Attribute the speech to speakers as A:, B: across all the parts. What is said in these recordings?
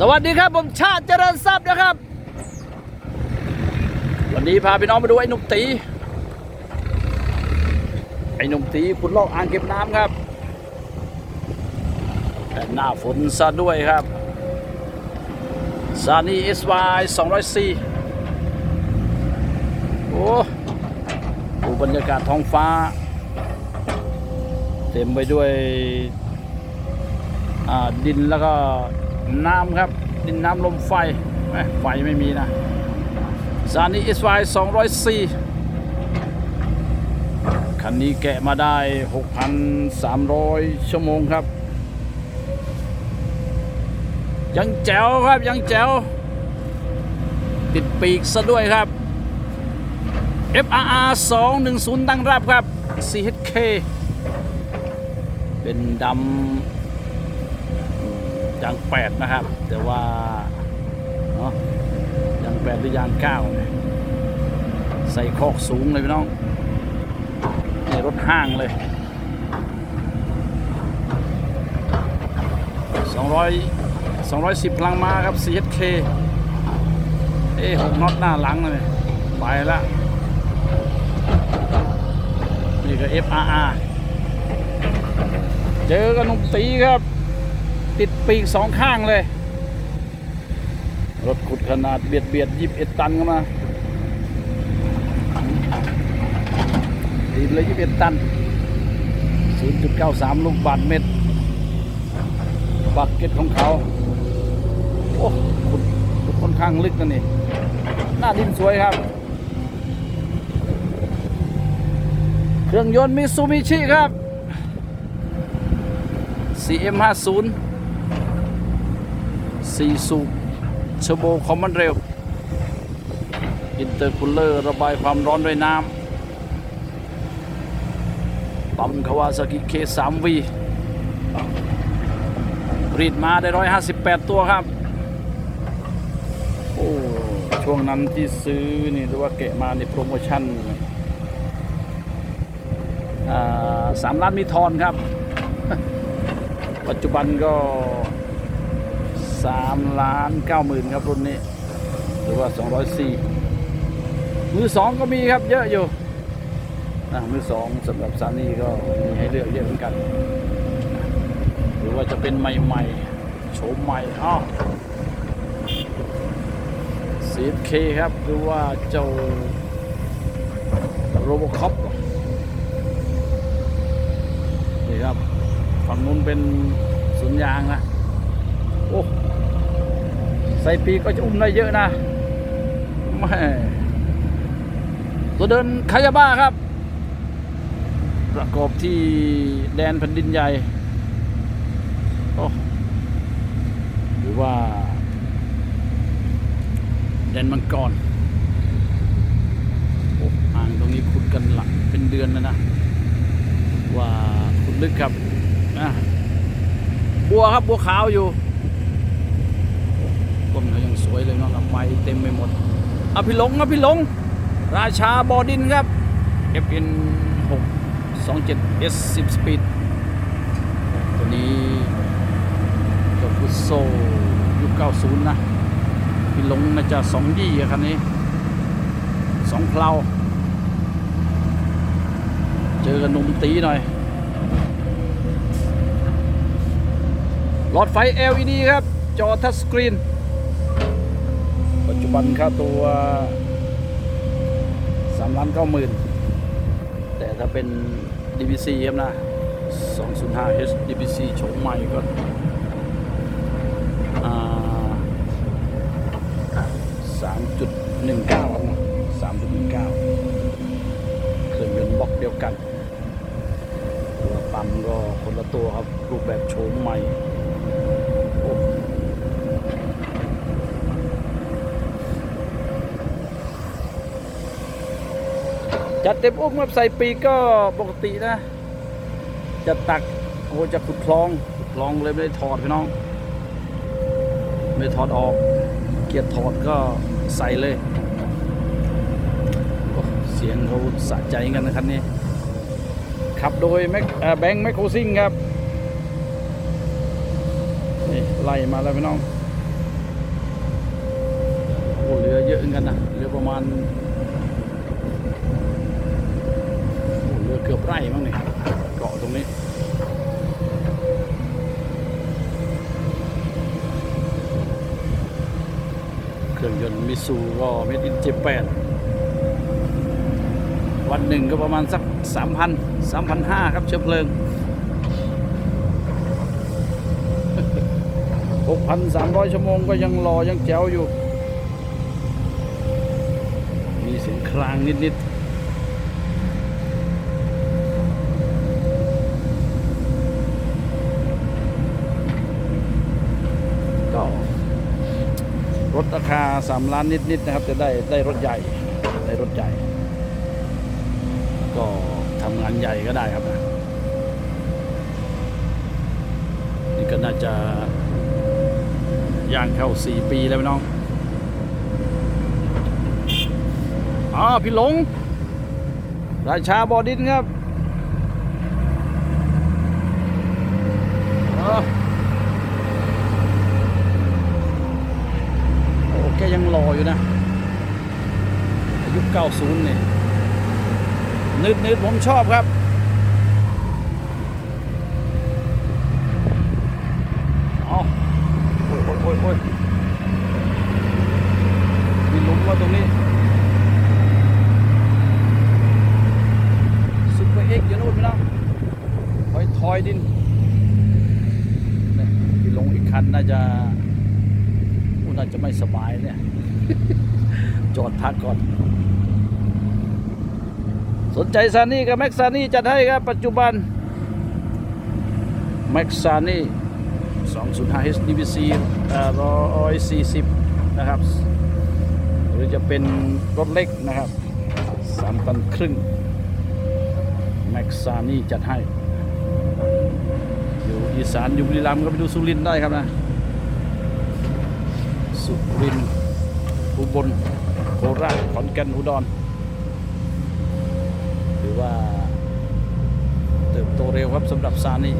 A: สวัสดีครับผมชาติเจริญทรัพย์นะครับ วันนี้พาพี่น้องมาดูไอ้หนุ่มตี ไอ้หนุ่มตีขุดลอกอ่างเก็บน้ำครับ แต่หน้าฝนซะด้วยครับซานีเอสวาย204โอ้ดูบรรยากาศท้องฟ้า เต็มไปด้วยดินแล้วก็ น้ำครับ ดินน้ำลมไฟแหม่ไฟไม่มีนะซานีเอสไวสองร้อยสี่คันนี้แกะมาได้ 6,300 ชั่วโมงครับ ยังแจ๋วครับยังแจ๋วติดปีกซะด้วยครับ FRR 210 ตั้งรับครับ CHK เป็นดำ ยางแปดนะครับ แต่ว่าเนาะยางแปดหรือยางเก้าเนี่ยใส่คอกสูงเลยพี่น้องในรถห้างเลย 200 210พลังม้าครับ CHK เอ้หกน็อตหน้าหลังเลยไปล้วนี่ก็ FRR เจอกันนุ่มตีครับ ติดปีกสองข้างเลย รถขุดขนาดเบียดเบียดยิบเอ็ดตันเข้ามาตีเลยยิบเอ็ดตัน 0.93 ลูกบาทเมตร บักเก็ตของเขา โอ้ขุดขุดค่อนข้างลึกนะนี่ หน้าดินสวยครับ เครื่องยนต์มิซูบิชิครับ CM50 สี่สูเชอร์โบคอมมอนเร็ว อินเตอร์คูลเลอร์ระบายความร้อนด้วยน้ำปั๊มคาวาซากิเคสามวีรีดมาได้ร้อยห้าสิบแปดตัวครับ โอ้ ช่วงนั้นที่ซื้อนี่หรือว่าเกะมาในโปรโมชั่นสามล้านมีทอนครับ ปัจจุบันก็ สามล้านเก้าหมื่นครับรุ่นนี้ หรือว่าสองร้อยสี่มือสองก็มีครับเยอะอยู่นะมือสองสำหรับซานี่ก็มีให้เลือกเยอะเหมือนกัน หรือว่าจะเป็นใหม่ๆโฉมใหม่อ้าวซีเคครับ หรือว่าเจ้าโรบคอปนี่ครับ ฝั่งนู้นเป็นสวนยางนะ โอ้ ส่ปีก็จะอุ้มได้เยอะนะแม่ตัวเดินคายาบ้าครับ ประกอบที่แดนแผ่นดินใหญ่โอ้หรือว่า แดนมังกรโอ้อ่างตรงนี้ขุดกันหลังเป็นเดือนแล้วนะ ว่าขุดลึกครับอะบัวครับบัวขาวอยู่ ต้นเขายังสวยเลยเนาะครับไฟเต็มไปหมดอะพี่หลงครับพี่หลง ราชาบอดินครับ FN 6 27 S 10 Speed ตัวนี้กับฟุตโซยุค90 นะพี่หลงน่าจะ2ยี่อคันนี้สองเพลาเจอกับหนุ่มตีหน่อย หลอดไฟ LED ครับ จอทัชสกรีน บันค่าตัว3ล้าน9หมื่นแต่ถ้าเป็น DBC ครับนะ 205 H DBC โฉมใหม่ก็อ่า3.19ครับนะ3.19เครื่องยนต์บล็อกเดียวกัน ตัวปั๊มก็คนละตัวครับ รูปแบบโฉมใหม่ จัดเต็มอุ้มครับใส่ปีก็ปกตินะ จะตักโอ้จะขุดคลองขุดคลองเลยไม่ได้ถอดพี่น้อง ไม่ได้ถอดออก เกียร์ถอดก็ใส่เลย เสียงเขาสะใจกันนะครับนี่ขับโดยแม็กแบงค์แมคโครซิงครับนี่ไล่มาแล้วพี่น้องอ้เหลือเยอะเหมือนกันนะเหลือประมาณโอ้ เหลือเกือบไร่มั้งเนี่ยเกาะตรงนี้เครื่องยนต์มิซูก็เมดินเจแปนวันหนึ่งก็ประมาณสัก 3,000 3,500 ครับเชื้อเพลิง 6,300 ชั่วโมงก็ยังรอยังแจ๋วอยู่ มีเสียงครางนิด ๆ ก็ รถราคา 3 ล้านนิดๆนะครับ จะได้ได้รถใหญ่ได้รถใหญ่ ก็ทำงานใหญ่ก็ได้ครับนะนี่ก็น่าจะย่างเข้า 4 ปีแล้วน้องอ๋อพี่หลง ราชาบอดินครับเออ โอ้แกยังรออยู่นะอายุ 90เนี่ยนืดนืดผมชอบครับ เอาโอ้ยโอ้ยโอ้ยโอ้ยมีหลุมว่าตรงนี้ซุปเปอร์เอ็กซ์อยู่นู่นพี่น้องถอยถอยดินนี่ที่ลงอีกคันน่าจะน่าจะไม่สบายเนี่ย จอดพักก่อน สนใจซานี่กับแม็กซานี่จัดให้ครับ ปัจจุบันแม็กซานี่205 HDBC 140 นะครับ หรือจะเป็นรถเล็กนะครับ 3 ตันครึ่งแม็กซานี่จัดให้ อยู่อีสานอยู่บุรีรัมย์ก็ไปดูสุรินได้ครับนะ สุรินอุบลโคราชขอนแก่นอุดร ว่าเติบโตเร็วครับสำหรับซานี่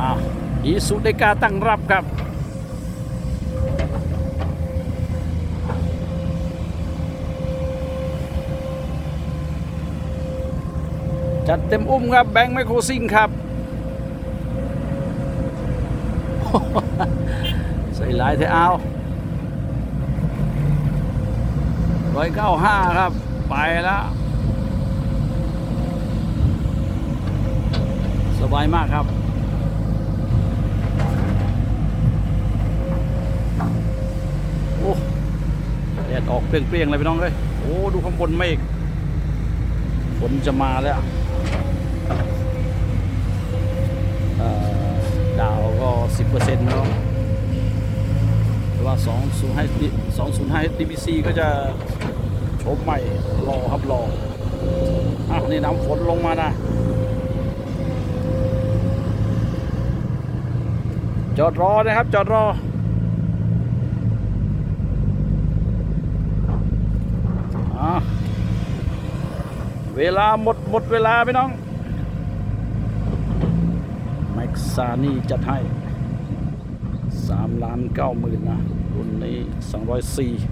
A: อะอีสุเดกาตั้งรับครับจัดเต็มอุ้มครับ แบงค์ไมโครซิงครับใส่ลายเทเอา ร้อยเก้าห้าครับ ไปแล้ว สบายมากครับโอ้แดดออกเปรี้ยงๆเลยพี่น้องเลยโอ้ ดูข้างบนเมฆฝนจะมาแล้วเอ่อดาวก็ 10%แล้วแต่ว่า205ให้205ให้ DBC ก็จะ โฉมใหม่รอครับรออะนี่น้ำฝนลงมานะจอดรอนะครับ จอดรออะเวลาหมดหมดเวลาพี่น้อง แม็กซานี่จัดให้3ล้าน9หมื่นนะ รุ่นนี้204